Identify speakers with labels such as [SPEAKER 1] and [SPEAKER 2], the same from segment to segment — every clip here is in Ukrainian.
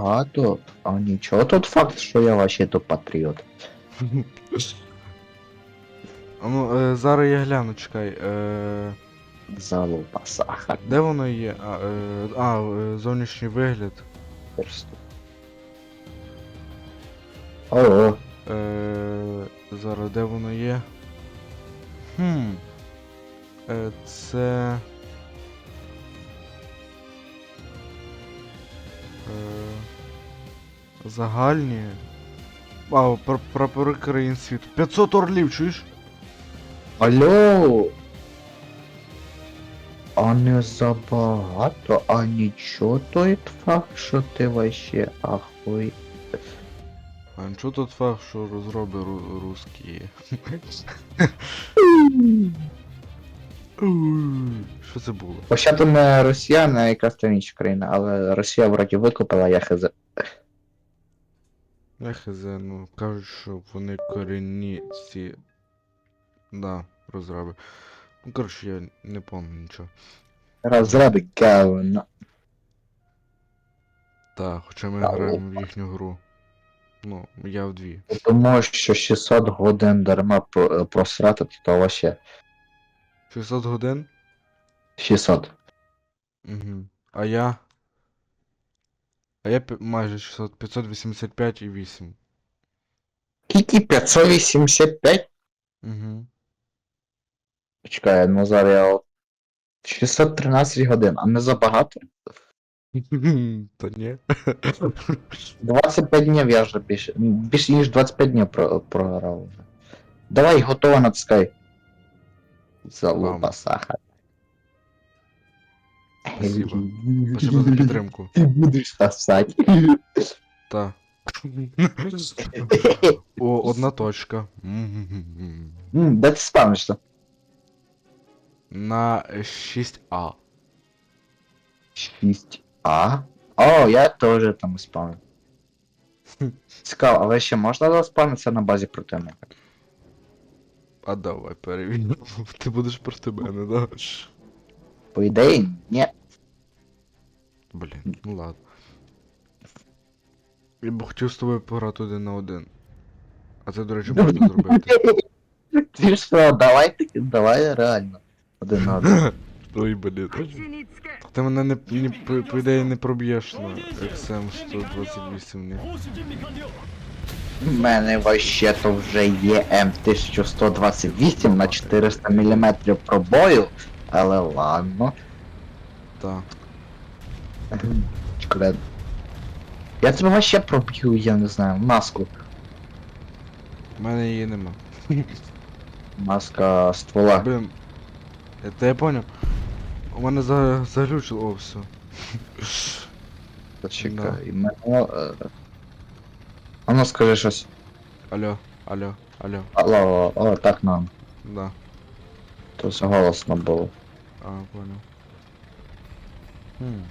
[SPEAKER 1] багато, а нічого. Тут факт, що я вообще то патріот.
[SPEAKER 2] Ну, е, зараз я гляну, чекай. Е,
[SPEAKER 1] Залупа сахар.
[SPEAKER 2] де воно є? А, е, а е, зовнішній вигляд.
[SPEAKER 1] Просто. Ого.
[SPEAKER 2] Е, зараз де воно є? Хм. Е, це. Е, загальні. А, пр- прапори країн світу. 500 орлів, чуєш?
[SPEAKER 1] Алло. А не забагато, а нічого той факт, що ти вообще ахуй.
[SPEAKER 2] А нічого тут факт, що розроби ру- русські. Що це було?
[SPEAKER 1] То не росіяни, якась там інша країна, але Росія вроді викупила, я хз.
[SPEAKER 2] Хз, ну кажуть, що вони корінні ці. Да, розраби. Ну коротше, я не пам'ятаю нічого.
[SPEAKER 1] Розраби говно.
[SPEAKER 2] Так, хоча ми
[SPEAKER 1] Та
[SPEAKER 2] граємо в їхню гру. Ну, я в дві.
[SPEAKER 1] Тому що 600 годин дарма про- просрати, то вообще
[SPEAKER 2] 600 годин?
[SPEAKER 1] 600.
[SPEAKER 2] Угу. А я. А я майже 600, 585 і 8.
[SPEAKER 1] Скільки 585?
[SPEAKER 2] Угу.
[SPEAKER 1] Чекай, ну зараз я. 613 годин, а не забагато?
[SPEAKER 2] Та ні.
[SPEAKER 1] 25 днів я вже більше. Більше ніж 25 днів про, програв вже. Давай, готово натискай. Залупа сахар.
[SPEAKER 2] Спасибо. Спасибо за підтримку.
[SPEAKER 1] Ти будеш сосать.
[SPEAKER 2] Та. О, одна точка.
[SPEAKER 1] Де ти спавнишся?
[SPEAKER 2] На 6А.
[SPEAKER 1] 6А. О, я теж там спавню. Цікаво, але ще можна заспавнитися на базі противника?
[SPEAKER 2] А давай перевіримо. Ти будеш проти мене, да?
[SPEAKER 1] По ідеї, ні.
[SPEAKER 2] Блін, ну ладно. Я б хотів з тобою пограти один на один. А це, до речі, можна зробити.
[SPEAKER 1] Ти що, давай таки, давай реально. Один на один.
[SPEAKER 2] Ой, блін. Ти мене не, не по, по ідеї не проб'єш на XM 128 ні.
[SPEAKER 1] У мене вообще то вже є М1128 на 400 мм пробою, але ладно.
[SPEAKER 2] Так.
[SPEAKER 1] Чекай. Я тебе вообще проб'ю, я не знаю, маску.
[SPEAKER 2] У мене її нема.
[SPEAKER 1] Маска ствола.
[SPEAKER 2] Блін. Я, та я поняв. У мене за, заглючило, о, все.
[SPEAKER 1] Почекай, мене. е, А ну скажи щось.
[SPEAKER 2] Алло, алло, алло.
[SPEAKER 1] Алло, о, так нам.
[SPEAKER 2] Да.
[SPEAKER 1] То все голосно було.
[SPEAKER 2] А, понял. Хм.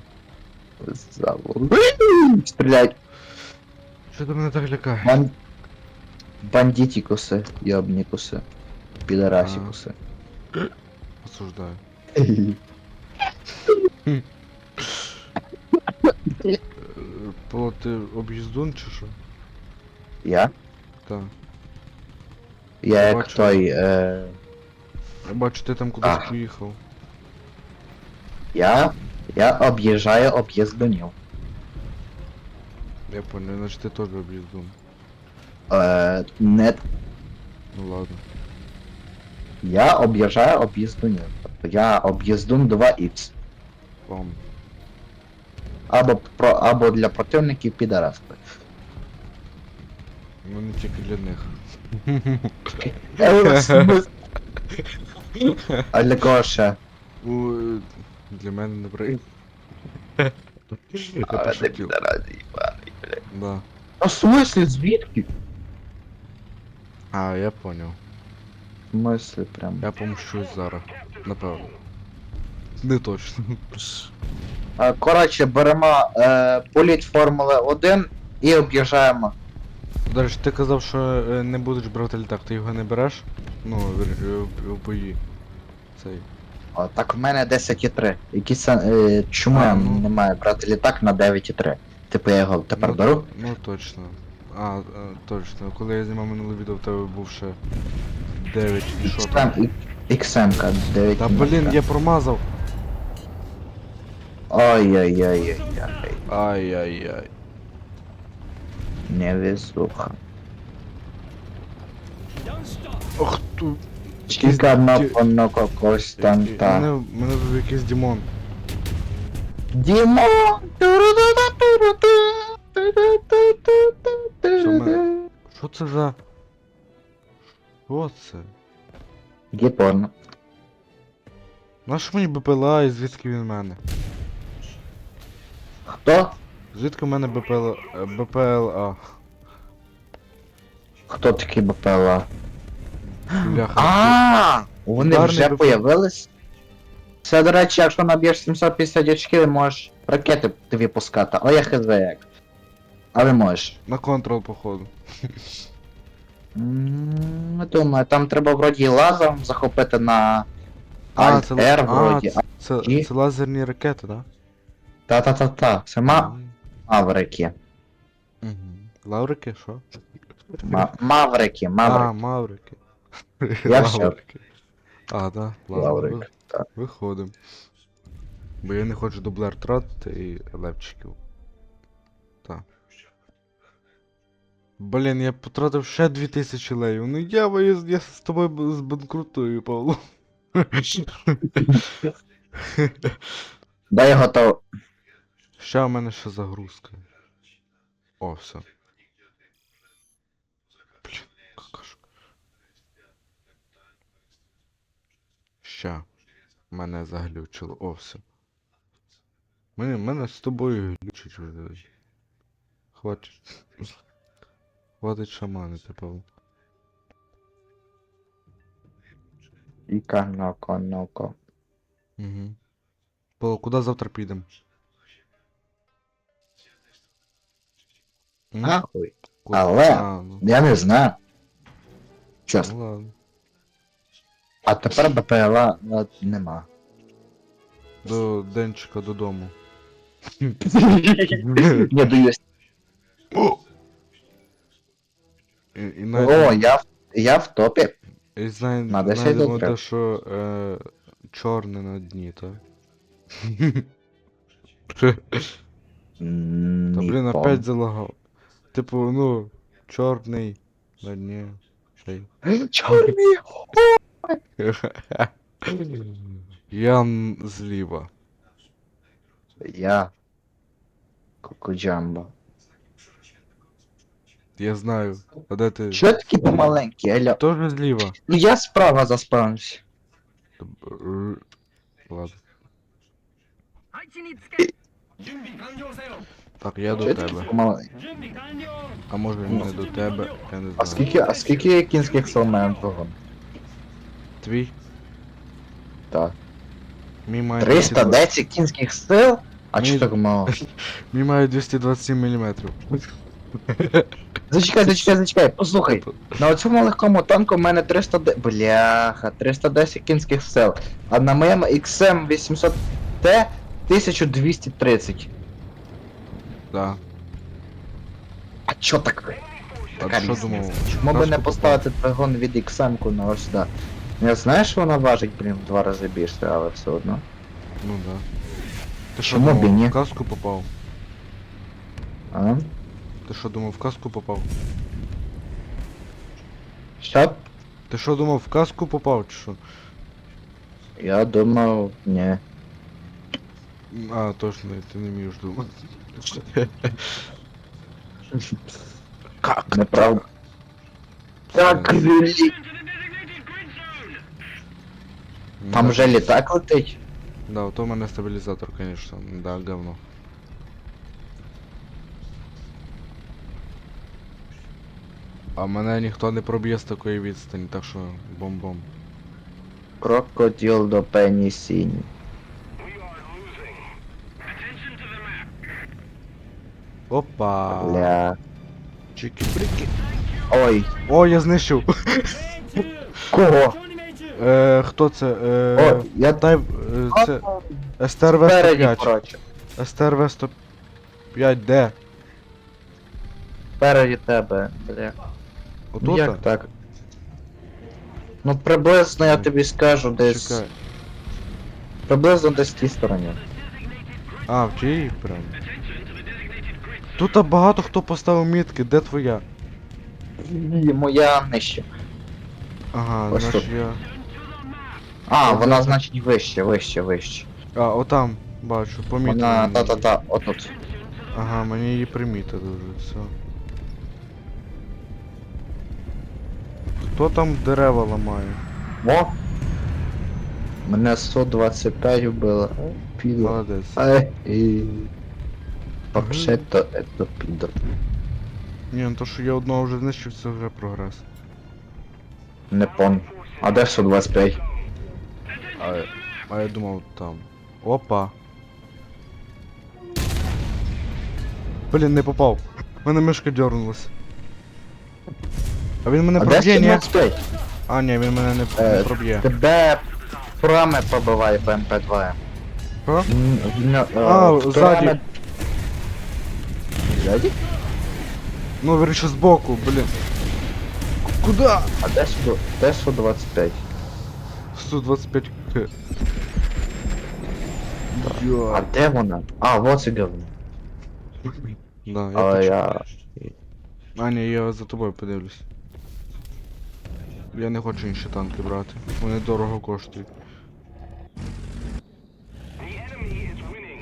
[SPEAKER 1] Забув. Стрілять.
[SPEAKER 2] Що ти мене так лякає?
[SPEAKER 1] Бан... Бандитикуси, йобнікуси. Підарасікуси.
[SPEAKER 2] Осуждаю. Е, Павло, ти об'їздун чи що?
[SPEAKER 1] Я?
[SPEAKER 2] Так.
[SPEAKER 1] Я як
[SPEAKER 2] Бачу.
[SPEAKER 1] той, е...
[SPEAKER 2] Я бачу, ти там кудись
[SPEAKER 1] А.
[SPEAKER 2] поїхав.
[SPEAKER 1] Я? Я об'їжджаю об'їздунів.
[SPEAKER 2] Я понял, значить ти теж об'їздун.
[SPEAKER 1] Е, не...
[SPEAKER 2] Ну ладно.
[SPEAKER 1] Я об'їжджаю об'їздунів. Тобто я об'їздун 2х.
[SPEAKER 2] Вам.
[SPEAKER 1] Або, про... Або для противників підараски.
[SPEAKER 2] Ну не тільки для них.
[SPEAKER 1] А для кого ще?
[SPEAKER 2] У, е, для мене не при. Я
[SPEAKER 1] підарасів.
[SPEAKER 2] Да.
[SPEAKER 1] А в смысле, звідки?
[SPEAKER 2] А, я понял.
[SPEAKER 1] В смысле, прям.
[SPEAKER 2] Я помщусь зараз. Напевно. Не точно.
[SPEAKER 1] Е, Коротше, беремо е, політ Формули 1 і об'їжджаємо.
[SPEAKER 2] До речі, ти казав, що е, не будеш брати літак, ти його не береш? Ну, вір- е, в- в бої. Цей.
[SPEAKER 1] О, так в мене 10,3. Які це. Е, чому
[SPEAKER 2] А,
[SPEAKER 1] я
[SPEAKER 2] ну.
[SPEAKER 1] не маю брати літак на 9,3? Типу я його тепер
[SPEAKER 2] ну,
[SPEAKER 1] беру.
[SPEAKER 2] Ну точно. А, е, точно. Коли я знімав минуле відео, в тебе був ще 9 і що там?
[SPEAKER 1] XM, XM-ка 9
[SPEAKER 2] Та блін, я промазав.
[SPEAKER 1] Ой-ой-ой-ой-ой.
[SPEAKER 2] Ай-яй-яй.
[SPEAKER 1] Невезуха.
[SPEAKER 2] Ох ту.
[SPEAKER 1] Чіка
[SPEAKER 2] ті-
[SPEAKER 1] на поно Константа.
[SPEAKER 2] Мене, мене був якийсь Дімон.
[SPEAKER 1] Дімон!
[SPEAKER 2] Що мене- Що це за. Що це?
[SPEAKER 1] Гіпорн.
[SPEAKER 2] Наш мені БПЛА і звідки він в мене?
[SPEAKER 1] Хто?
[SPEAKER 2] Звідки в мене БПЛА? е, БПЛА?
[SPEAKER 1] Хто такий БПЛА?
[SPEAKER 2] Бляха.
[SPEAKER 1] А, вони
[SPEAKER 2] Ударний
[SPEAKER 1] вже появились? Це, до речі, якщо наб'єш 750 очків, можеш ракети тобі пускати, але я хз як. Але можеш.
[SPEAKER 2] На контрол, походу.
[SPEAKER 1] М, Не думаю, там треба вроді лазером захопити на Alt
[SPEAKER 2] це,
[SPEAKER 1] R
[SPEAKER 2] а,
[SPEAKER 1] вроді.
[SPEAKER 2] це, це, лазерні ракети, так?
[SPEAKER 1] Та-та-та-та. Це ма... маврики.
[SPEAKER 2] Угу. Лаврики, що?
[SPEAKER 1] Ма... Маврики,
[SPEAKER 2] А,
[SPEAKER 1] маврики. Я все.
[SPEAKER 2] А, да, ладно.
[SPEAKER 1] Так.
[SPEAKER 2] Виходим. Бо я не хочу дублер тратити і левчиків. Так. Блін, я потратив ще 2000 леїв. Ну я, я, я з тобою збанкрутую, Павло.
[SPEAKER 1] Дай готов.
[SPEAKER 2] Ще в мене ще загрузка. О, все. Ща. Мене заглючило. О, все. Мене, мене з тобою глючить вже. Хватить. Хватить шаманити, Павло.
[SPEAKER 1] Іка, ноко, ноко.
[SPEAKER 2] Угу. Павло, куди завтра підемо?
[SPEAKER 1] Нахуй.
[SPEAKER 2] Куди?
[SPEAKER 1] але-
[SPEAKER 2] А, ну,
[SPEAKER 1] Я не знаю. Чесно.
[SPEAKER 2] ну ладно.
[SPEAKER 1] А тепер БПЛА ну, нема.
[SPEAKER 2] До Денчика додому.
[SPEAKER 1] Не доюсь.
[SPEAKER 2] І, і
[SPEAKER 1] О, я, в- я в топі.
[SPEAKER 2] і знає,
[SPEAKER 1] на 10
[SPEAKER 2] знайдемо
[SPEAKER 1] добре.
[SPEAKER 2] те, що е, чорне на дні, так?
[SPEAKER 1] М,
[SPEAKER 2] Та блін, опять залагав. Типу, ну, чорний на дні. Цей.
[SPEAKER 1] Чорний.
[SPEAKER 2] Я н- зліва.
[SPEAKER 1] Я. Кукуджамбо.
[SPEAKER 2] Я знаю. А де ти?
[SPEAKER 1] Що такі помаленькі, Аля?
[SPEAKER 2] Тоже зліва.
[SPEAKER 1] Ну я справа заспавнився.
[SPEAKER 2] Р- Ладно. Так, я до
[SPEAKER 1] Що такі
[SPEAKER 2] тебе.
[SPEAKER 1] помаленькі?
[SPEAKER 2] А може не до тебе, я не
[SPEAKER 1] А
[SPEAKER 2] знаю.
[SPEAKER 1] скільки, а скільки кінських сил має вагон?
[SPEAKER 2] Твій?
[SPEAKER 1] Так.
[SPEAKER 2] Мій має 220
[SPEAKER 1] 310 кінських сил? А
[SPEAKER 2] Ні.
[SPEAKER 1] чого так мало?
[SPEAKER 2] Мій має 227 мм.
[SPEAKER 1] Зачекай, зачекай, зачекай, послухай. На цьому легкому танку в мене 310... Бляха, 310 кінських сил. А на моєму XM 800T 1230.
[SPEAKER 2] Да.
[SPEAKER 1] А чо так?
[SPEAKER 2] А ти що
[SPEAKER 1] різниця?
[SPEAKER 2] думав?
[SPEAKER 1] Чому би не
[SPEAKER 2] попав?
[SPEAKER 1] поставити двигун від XM -ку на ось сюди? Я знаю, що вона важить, блін, в два рази більше, але все одно.
[SPEAKER 2] Ну да. Ти що
[SPEAKER 1] Чому б і
[SPEAKER 2] думав,
[SPEAKER 1] ні?
[SPEAKER 2] в каску попав?
[SPEAKER 1] А?
[SPEAKER 2] Ти що думав, в каску попав?
[SPEAKER 1] Що?
[SPEAKER 2] Ти що думав, в каску попав чи що?
[SPEAKER 1] Я думав, ні.
[SPEAKER 2] А, точно, ти не вмієш думати. Как?
[SPEAKER 1] Неправда. Так, блін. Там вже літак летить.
[SPEAKER 2] Да, ото у мене стабілізатор, конечно, да, говно. А мене ніхто не проб'є з такої відстані, так що бом-бом.
[SPEAKER 1] Крокодил до пенісінь.
[SPEAKER 2] Опа!
[SPEAKER 1] Бля.
[SPEAKER 2] Чики-прики.
[SPEAKER 1] Ой,
[SPEAKER 2] О, я знищив!
[SPEAKER 1] кого?
[SPEAKER 2] Е, хто це? Е,
[SPEAKER 1] О, я
[SPEAKER 2] дай, е, це СТРВ
[SPEAKER 1] спереді,
[SPEAKER 2] 105.
[SPEAKER 1] коротше.
[SPEAKER 2] СТРВ 105. 95, де?
[SPEAKER 1] Спереді тебе, бля. Ну
[SPEAKER 2] Отут?
[SPEAKER 1] як так? Ну приблизно я тобі скажу десь.
[SPEAKER 2] Чекай.
[SPEAKER 1] Приблизно десь в тій стороні.
[SPEAKER 2] А, в тій прям. Тут багато хто поставив мітки, де твоя?
[SPEAKER 1] Моя нижче.
[SPEAKER 2] Ага,
[SPEAKER 1] Ось
[SPEAKER 2] наш
[SPEAKER 1] тут.
[SPEAKER 2] я.
[SPEAKER 1] А, вона значить вище, вище, вище.
[SPEAKER 2] А, отам, бачу, помітив.
[SPEAKER 1] Вона
[SPEAKER 2] мені.
[SPEAKER 1] та-та-та, отут.
[SPEAKER 2] Ага, мені її примітили вже, все. Хто там дерева ламає?
[SPEAKER 1] О! Мене 125 вбило. Підо.
[SPEAKER 2] Молодець.
[SPEAKER 1] Ай, і... Вообще-то это підо.
[SPEAKER 2] Ні, ну то що я одного вже знищив, це вже прогрес.
[SPEAKER 1] Не пон. А де 125?
[SPEAKER 2] А, а я думав там. Опа. Блін, не попав. У мене мишка дернулась. А він мене
[SPEAKER 1] А де
[SPEAKER 2] проб'є, ні?
[SPEAKER 1] 125?
[SPEAKER 2] А, ні, він мене не, не
[SPEAKER 1] Е,
[SPEAKER 2] проб'є.
[SPEAKER 1] Тебе праме побиває по МП2.
[SPEAKER 2] Що?
[SPEAKER 1] М, в ньо- е,
[SPEAKER 2] А,
[SPEAKER 1] в
[SPEAKER 2] ззаді.
[SPEAKER 1] праме- Ззаді?
[SPEAKER 2] Ну, вирішив збоку, блін. К- Куда?
[SPEAKER 1] А де 100 де 125?
[SPEAKER 2] 125 к.
[SPEAKER 1] А
[SPEAKER 2] Йо.
[SPEAKER 1] де вона? А, вот це говно.
[SPEAKER 2] Да, я
[SPEAKER 1] Але
[SPEAKER 2] почув.
[SPEAKER 1] я...
[SPEAKER 2] А, ні, я за тобою подивлюсь. Я не хочу інші танки брати. Вони дорого коштують.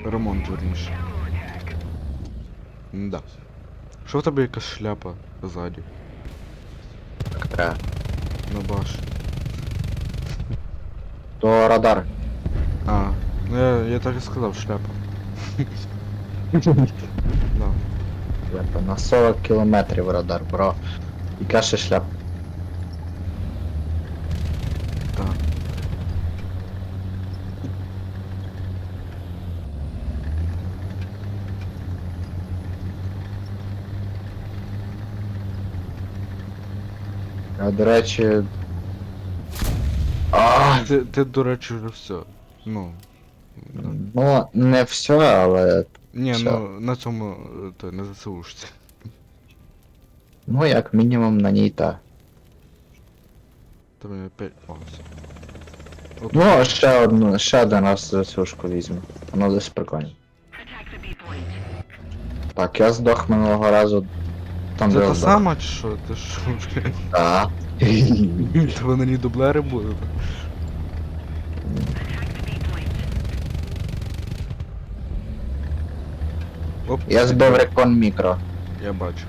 [SPEAKER 2] Ремонт верніше. Да. Що в тебе якась шляпа ззаді?
[SPEAKER 1] Е,
[SPEAKER 2] На баш.
[SPEAKER 1] То радар.
[SPEAKER 2] А, ну я, я так і сказав, шляпа. Да.
[SPEAKER 1] Шляпа. На 40 кілометрів радар, бро. Яка ще шляпа?
[SPEAKER 2] Так.
[SPEAKER 1] А, до речі...
[SPEAKER 2] Ти, ти, до речі, вже все. Ну.
[SPEAKER 1] ну, не все, але...
[SPEAKER 2] Ні,
[SPEAKER 1] Все.
[SPEAKER 2] ну на цьому е, то не ЗСУшці.
[SPEAKER 1] Ну, як мінімум на ній та.
[SPEAKER 2] Тобі опять. О, все. От,
[SPEAKER 1] Ну, ще одну, ще один раз цюшку візьму. Воно десь прикольно. Так, я здох минулого разу. Там
[SPEAKER 2] Це
[SPEAKER 1] де
[SPEAKER 2] та
[SPEAKER 1] я здох.
[SPEAKER 2] сама чи що? Ти що, блін?
[SPEAKER 1] Так.
[SPEAKER 2] Тебе на ній дублери будуть? Оп,
[SPEAKER 1] Я збив рекон мікро.
[SPEAKER 2] Я бачу.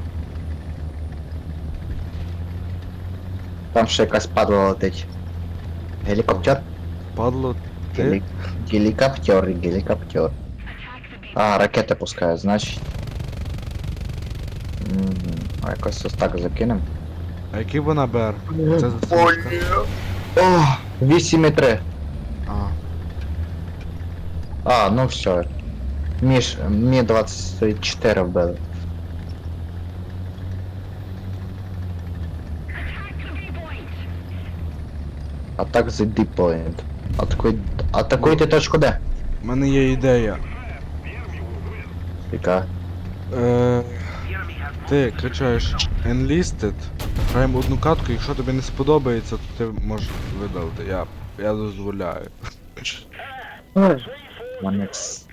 [SPEAKER 1] Там ще якась падла летить. Гелікоптер?
[SPEAKER 2] Падло, ти?
[SPEAKER 1] Гелі... Гелікоптер, гелікоптер. А, ракети пускає, значить. Мгм. А якось ось так закинем.
[SPEAKER 2] А який вона БР? Це засушка.
[SPEAKER 1] О, 8,3.
[SPEAKER 2] А,
[SPEAKER 1] А, ну все. Між, Мі 24 вбили. А так за дипоінт. Атакуй... Атакуйте точку Д.
[SPEAKER 2] в мене є ідея.
[SPEAKER 1] Яка?
[SPEAKER 2] Е, ти качаєш Enlisted, граємо одну катку, якщо тобі не сподобається, то ти можеш видалити. Я, я дозволяю.
[SPEAKER 1] Мене кс-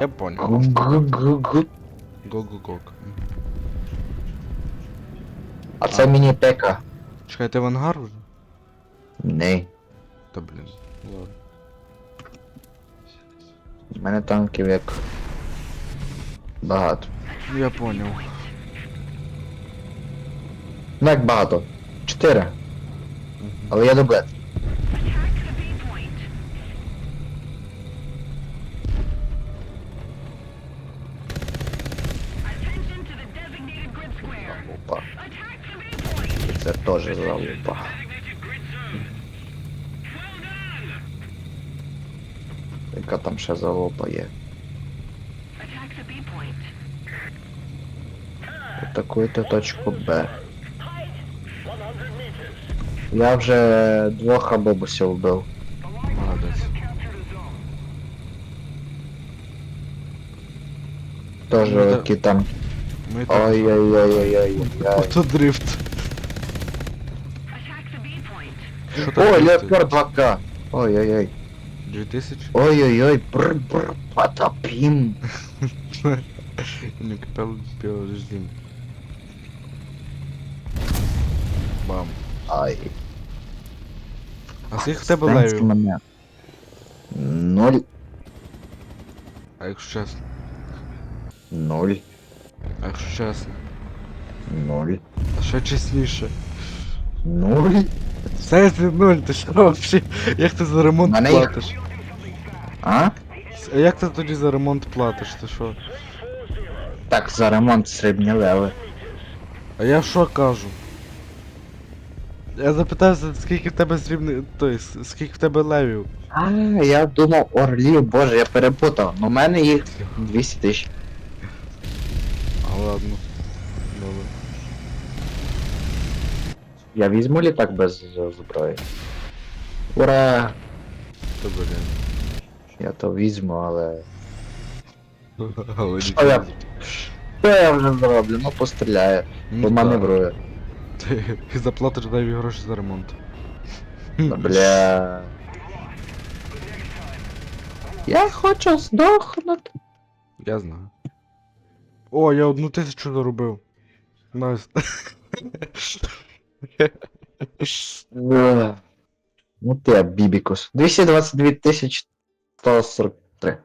[SPEAKER 2] Я понял. Го-го-гок.
[SPEAKER 1] А це міні пека.
[SPEAKER 2] Чекай, ти в ангар вже?
[SPEAKER 1] Не.
[SPEAKER 2] Та блін. Ладно.
[SPEAKER 1] У мене танків як. Багато.
[SPEAKER 2] Я понял.
[SPEAKER 1] Ну як багато. Чотири. Але я дублет. Опа. Це теж залупа. Яка там ще залупа є? Атакуйте точку Б. Я вже двох абобусів вбив.
[SPEAKER 2] Молодець.
[SPEAKER 1] Тоже
[SPEAKER 2] да.
[SPEAKER 1] які там.
[SPEAKER 2] Ми так.
[SPEAKER 1] Ой-ой-ой-ой-ой.
[SPEAKER 2] Ото дрифт. Що
[SPEAKER 1] Ой,
[SPEAKER 2] дрифтить?
[SPEAKER 1] Леопард 2К. Ой-ой-ой.
[SPEAKER 2] 2000?
[SPEAKER 1] Ой-ой-ой, бр-бр, потопим.
[SPEAKER 2] Не капел подожди. Бам.
[SPEAKER 1] Ай.
[SPEAKER 2] А скільки в тебе
[SPEAKER 1] Станський
[SPEAKER 2] левів?
[SPEAKER 1] Ноль.
[SPEAKER 2] А якщо чесно?
[SPEAKER 1] Ноль.
[SPEAKER 2] А якщо чесно?
[SPEAKER 1] Ноль.
[SPEAKER 2] А ще чесніше.
[SPEAKER 1] Ноль.
[SPEAKER 2] Все це нуль, ти що вообще? Як ти за ремонт
[SPEAKER 1] Мене їх-
[SPEAKER 2] платиш?
[SPEAKER 1] А?
[SPEAKER 2] А як ти тоді за ремонт платиш, ти що?
[SPEAKER 1] Так, за ремонт срібні леви.
[SPEAKER 2] А я що кажу? Я запитався, скільки в тебе срібних. Тобто, скільки в тебе левів?
[SPEAKER 1] А, я думав орлів, боже, я перепутав. Ну, У мене їх 200 тисяч.
[SPEAKER 2] А ладно. Добре.
[SPEAKER 1] Я візьму літак без е, зброї. Ура!
[SPEAKER 2] Та блін.
[SPEAKER 1] Я то візьму, але.
[SPEAKER 2] Але
[SPEAKER 1] Що я? Що я вже зроблю? Ну постріляю,
[SPEAKER 2] Ну,
[SPEAKER 1] поманеврую.
[SPEAKER 2] Ти заплатиш леві гроші за ремонт.
[SPEAKER 1] Бля. Я хочу здохнути.
[SPEAKER 2] Я знаю. О, я одну тисячу заробив. Найс.
[SPEAKER 1] Е, Ну ти, Бібікус. 222 тисячі 143.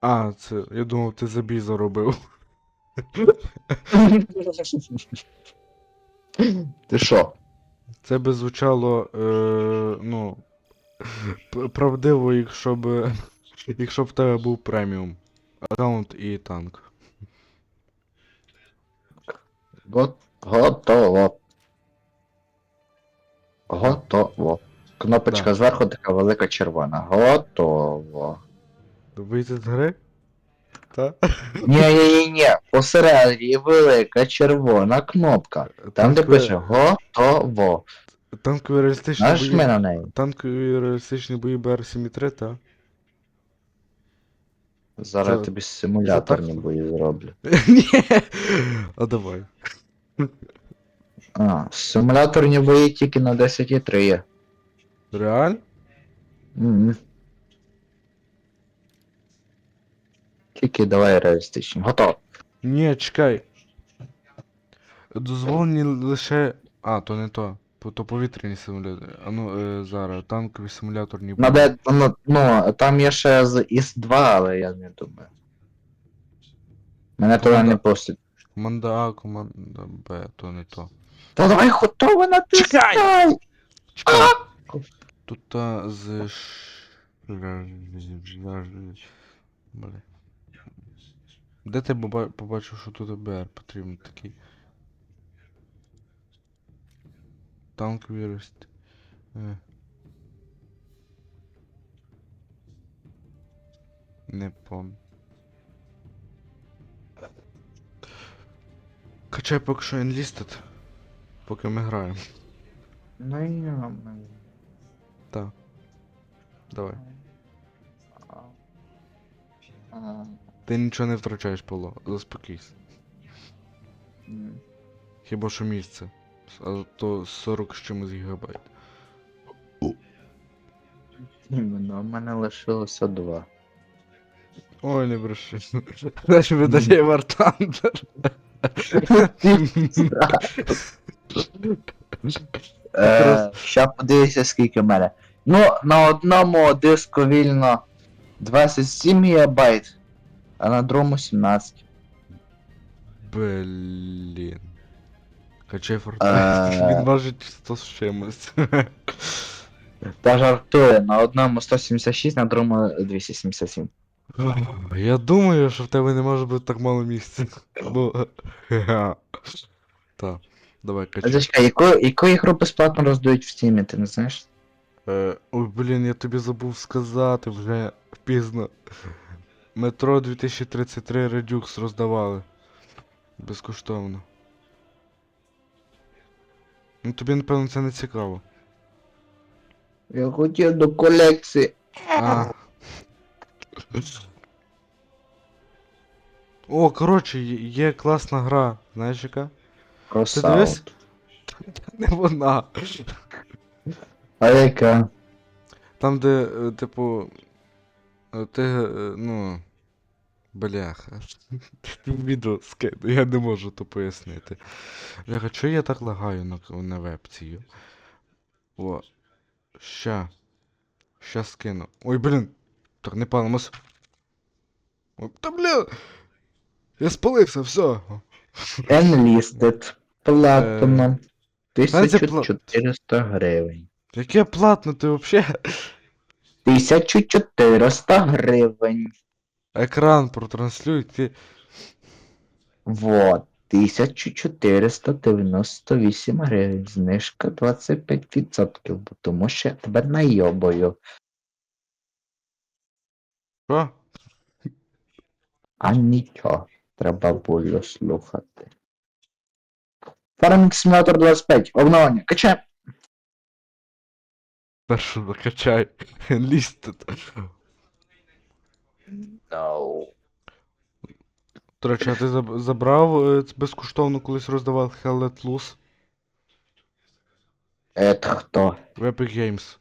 [SPEAKER 2] А, це. Я думав, ти забій заробив.
[SPEAKER 1] Ти що?
[SPEAKER 2] Це би звучало, е, ну. Правдиво, якщо б. Якщо б в тебе був преміум. Аккаунт і танк.
[SPEAKER 1] Го- Готово. Готово. Кнопочка зверху така велика червона. Готово.
[SPEAKER 2] Вийти з гри? Та?
[SPEAKER 1] Ні-ні-ні, посередині велика червона кнопка. Там, де
[SPEAKER 2] Танкові-
[SPEAKER 1] пише готово.
[SPEAKER 2] Танкові реалістичні
[SPEAKER 1] Нажми
[SPEAKER 2] бої.
[SPEAKER 1] на неї.
[SPEAKER 2] Танкові реалістичні бої BR-73, та?
[SPEAKER 1] Зараз
[SPEAKER 2] Це-
[SPEAKER 1] тобі симуляторні
[SPEAKER 2] так?
[SPEAKER 1] бої зроблю.
[SPEAKER 2] Ні. А давай.
[SPEAKER 1] А, симуляторні бої тільки на 10.3 є.
[SPEAKER 2] Реаль?
[SPEAKER 1] Мгм. Тільки давай реалістичні. Готово.
[SPEAKER 2] Ні, чекай. Дозволені лише. А, то не то. То повітряні симулятори. А ну е, зараз, танкові симуляторні
[SPEAKER 1] На де, ну, ну, там є ще з ІС-2, але я не думаю. Мене туди не пустять.
[SPEAKER 2] Команда А, команда Б, то не то.
[SPEAKER 1] Та давай готово натискай!
[SPEAKER 2] Чекай! Тут а, з ш... Бля. Де ти поба- побачив, що тут БР потрібен такий? Танкові рост. Е. Не пом. Качай поки що Enlisted, поки ми граємо.
[SPEAKER 1] Ну я.
[SPEAKER 2] Так. Давай. Ти нічого не втрачаєш, Павло, заспокійся. Хіба що місце. А то 40 з чимось гігабайт.
[SPEAKER 1] Іменно, у мене лишилося два.
[SPEAKER 2] Ой, не бреши. Знаєш, видає Вартандер.
[SPEAKER 1] Е, Ща подивися, скільки в мене. Ну, на одному диску вільно 27 ГБ, а на другому 17.
[SPEAKER 2] Блін. Качай Фортнайт.
[SPEAKER 1] Е.
[SPEAKER 2] Він важить 100 з чимось.
[SPEAKER 1] Та жартую, на одному 176, на другому 277.
[SPEAKER 2] Я думаю, що в тебе не може бути так мало місця. Ну. Так, давай
[SPEAKER 1] А
[SPEAKER 2] качай.
[SPEAKER 1] зачекай, яку, яку ігру безплатно роздають в стімі, ти не знаєш?
[SPEAKER 2] Е, ой, блін, я тобі забув сказати вже пізно. Метро 2033 Redux роздавали. Безкоштовно. Ну тобі, напевно, це не цікаво.
[SPEAKER 1] Я хотів до колекції.
[SPEAKER 2] А. О, коротше, є- класна гра. Знаєш яка?
[SPEAKER 1] Кросаут.
[SPEAKER 2] дивись? Не вона.
[SPEAKER 1] А яка?
[SPEAKER 2] Там, де, е, типу. Е, Ти, е, ну. Бляха. Відео скину, я не можу то пояснити. Бляха, чого я так лагаю на, на вебці? О. Ща. Ща скину. Ой, блін. Так не палимось. Та бля. Я спалився, все.
[SPEAKER 1] Enlisted. Platinum.
[SPEAKER 2] Знаєте, пла-
[SPEAKER 1] 1400 гривень.
[SPEAKER 2] Яке платно ти вообще?
[SPEAKER 1] 1400 гривень.
[SPEAKER 2] Екран протранслюй, ти.
[SPEAKER 1] Вот. 1498 гривень. Знижка 25%, бо тому що я тебе найобою.
[SPEAKER 2] Що?
[SPEAKER 1] А нічого. Треба було слухати. Farming Simulator 25. Обновлення. Качаємо.
[SPEAKER 2] Першу закачай. Enlisted.
[SPEAKER 1] No.
[SPEAKER 2] До речі, а ти заб- забрав е, ц- безкоштовно колись роздавав Hell Let Loose
[SPEAKER 1] Ет хто?
[SPEAKER 2] в Epic Games.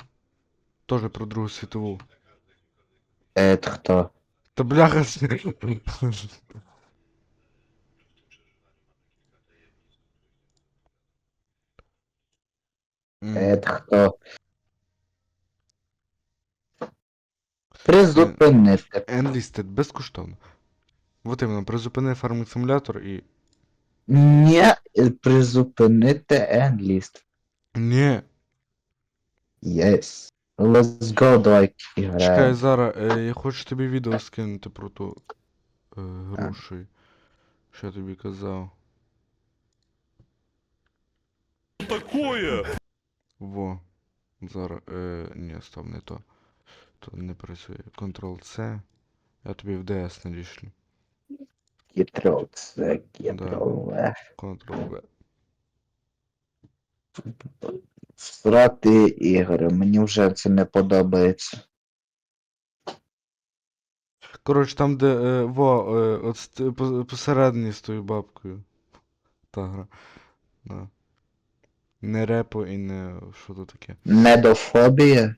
[SPEAKER 2] Тоже про Другу світову.
[SPEAKER 1] Ет хто?
[SPEAKER 2] Та бляха. с- М,
[SPEAKER 1] Ет хто? Призупинити.
[SPEAKER 2] Enlisted, безкоштовно. Вот іменно, призупини фармінг симулятор і.
[SPEAKER 1] Не призупинити енліст.
[SPEAKER 2] Ні.
[SPEAKER 1] Yes. Let's go, давай
[SPEAKER 2] Чекай,
[SPEAKER 1] іграємо.
[SPEAKER 2] зараз, е, я хочу тобі відео скинути про ту е, грушу. Що я тобі казав.
[SPEAKER 3] такое?
[SPEAKER 2] Во. Зараз. Е, ні, стоп, не то. Не працює. Ctrl-C. Я тобі в DS надішлю.
[SPEAKER 1] Це кітрол.
[SPEAKER 2] Ctrl-V.
[SPEAKER 1] Срати ігри, мені вже це не подобається.
[SPEAKER 2] Коротше, там, де. Е, во, е, от посередині з тою бабкою. Та гра. Да. Не репо і не. Що то таке?
[SPEAKER 1] Недофобія.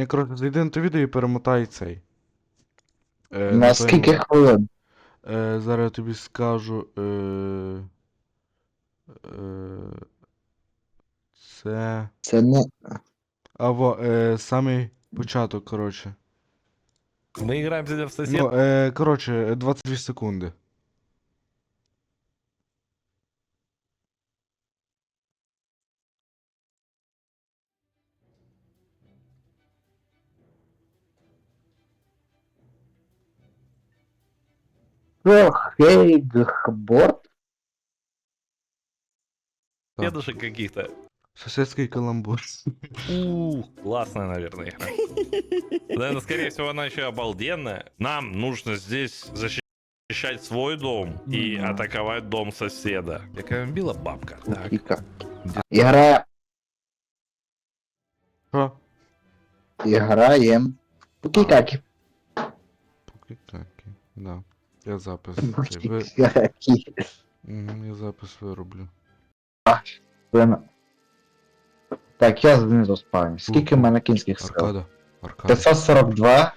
[SPEAKER 2] Ні, коротше, зайди на то відео і перемотай цей. Е,
[SPEAKER 1] На
[SPEAKER 2] той
[SPEAKER 1] скільки хвилин?
[SPEAKER 2] Е, зараз я тобі скажу. Е, е, це.
[SPEAKER 1] Це не.
[SPEAKER 2] А во, е, самий початок, коротше.
[SPEAKER 3] Играем сегодня в сосед.
[SPEAKER 2] Ну, е, коротше, 22 секунди.
[SPEAKER 1] Хейгборд?
[SPEAKER 3] Дедушек каких-то.
[SPEAKER 2] Сусідський каламбур.
[SPEAKER 3] Ух, классная, наверное, игра. Наверное, скорее всего, она еще обалденная. Нам нужно здесь защищать свой дом и
[SPEAKER 1] Мгм.
[SPEAKER 3] атаковать дом соседа. Какая била бабка. Так.
[SPEAKER 1] Кіка. Ігра...
[SPEAKER 2] Що?
[SPEAKER 1] Іграєм. Пукікакі.
[SPEAKER 2] Пукікакі. Да. Я запис. Ви... Я запис вироблю.
[SPEAKER 1] Блин. Так, я знизу спавню. Скільки в мене кінських сил?
[SPEAKER 2] Аркада. Аркада.
[SPEAKER 1] 542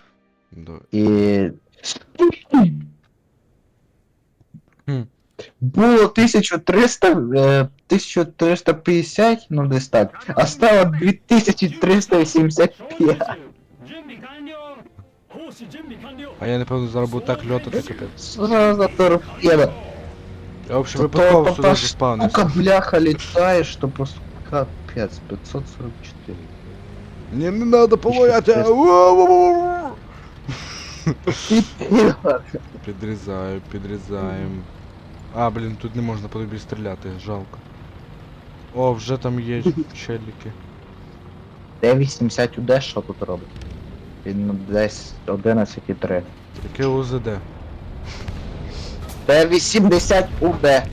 [SPEAKER 2] Да.
[SPEAKER 1] і...
[SPEAKER 2] Хм.
[SPEAKER 1] Було 1300, е, 1350, ну десь так, а стало 2375.
[SPEAKER 2] А я напевно зараз буду так льотати капець.
[SPEAKER 1] Що за торпеда?
[SPEAKER 2] Я взагалі
[SPEAKER 1] Та
[SPEAKER 2] випадково
[SPEAKER 1] то-
[SPEAKER 2] сюди
[SPEAKER 1] та
[SPEAKER 2] заспавнився.
[SPEAKER 1] Штука бляха літає, що просто капець, 544.
[SPEAKER 2] Мені не надо повояти! Підрізаю, підрізаємо. А, блін, тут не можна по тобі стріляти, жалко. О, вже там є челіки.
[SPEAKER 1] Д80 УД що тут робить? Він десь 11,3.
[SPEAKER 2] Яке УЗД?
[SPEAKER 1] Д80 УД.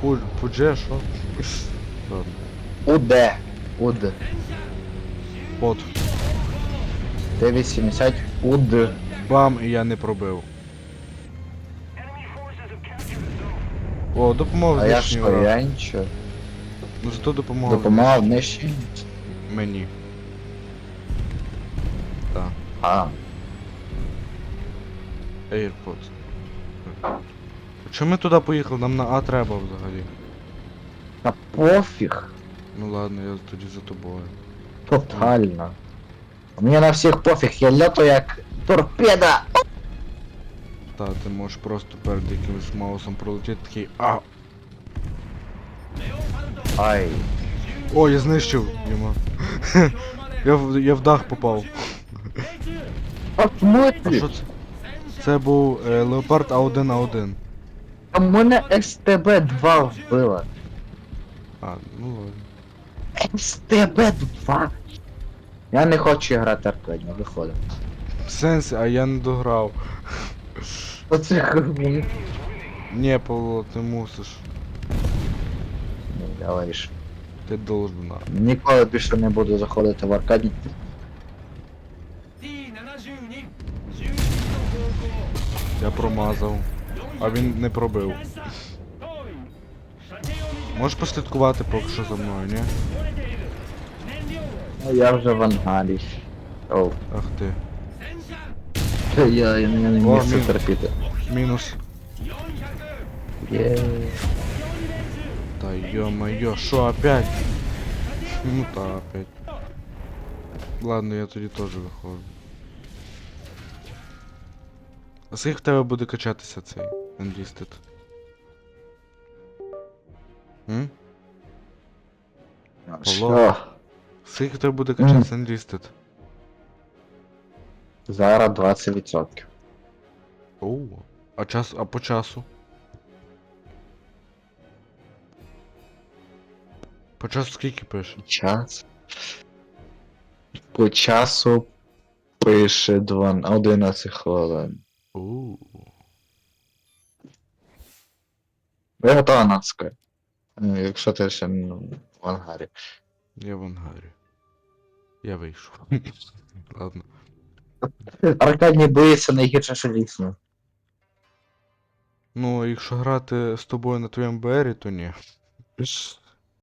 [SPEAKER 2] Пуль, пудже, що? Ладно.
[SPEAKER 1] УД. УД.
[SPEAKER 2] От.
[SPEAKER 1] Т-80 УД.
[SPEAKER 2] Бам, і я не пробив. О, допомога
[SPEAKER 1] А я що, я нічого.
[SPEAKER 2] Ну зато допомога
[SPEAKER 1] Допомагав нижче.
[SPEAKER 2] Мені. Так.
[SPEAKER 1] А,
[SPEAKER 2] AirPods. Чому ми туди поїхали? Нам на А треба взагалі.
[SPEAKER 1] та пофіг.
[SPEAKER 2] Ну ладно, я тоді за тобою.
[SPEAKER 1] Тотально. Мені на всіх пофіг, я льоту як торпеда.
[SPEAKER 2] Та, ти можеш просто перед якимось маусом пролетіти такий. А!
[SPEAKER 1] Ай.
[SPEAKER 2] О, я знищив йому. я, в, я в дах попав.
[SPEAKER 1] А
[SPEAKER 2] А що це? Це був е, Леопард А1А1.
[SPEAKER 1] А мене СТБ-2 вбила.
[SPEAKER 2] А, ну ладно.
[SPEAKER 1] СТБ-2? Я не хочу грати Аркадію, виходить.
[SPEAKER 2] В сенсі, а я не дограв.
[SPEAKER 1] Оце хуйня.
[SPEAKER 2] Ні, Павло, ти мусиш.
[SPEAKER 1] Ну, Говориш.
[SPEAKER 2] Ти должна.
[SPEAKER 1] Ніколи більше не буду заходити в Аркадій.
[SPEAKER 2] Я промазав. А він не пробив. Можеш послідкувати поки що за мною, ні?
[SPEAKER 1] А я вже в ангарі. Оу.
[SPEAKER 2] Ах ти.
[SPEAKER 1] Я, я, я не
[SPEAKER 2] О,
[SPEAKER 1] міг це
[SPEAKER 2] мін.
[SPEAKER 1] терпіти.
[SPEAKER 2] Мінус.
[SPEAKER 1] Є.
[SPEAKER 2] Та ё-моё, що опять? Ну та опять. Ладно, я тоді теж виходжу. А скільки в тебе буде качатися цей Enlisted? М?
[SPEAKER 1] Що?
[SPEAKER 2] Скільки в тебе буде качатися Enlisted?
[SPEAKER 1] Зараз 20%.
[SPEAKER 2] Оу. А час, а по часу? По часу скільки пише?
[SPEAKER 1] Час. По часу пише 2, 11 хвилин.
[SPEAKER 2] Оу.
[SPEAKER 1] Я готова нацькою. Якщо ти ще ну, в ангарі.
[SPEAKER 2] Я в ангарі. Я вийшов. Ладно.
[SPEAKER 1] Аркадій боїться найгірше, що дійсно.
[SPEAKER 2] Ну, якщо грати з тобою на твоєму БРі, то ні.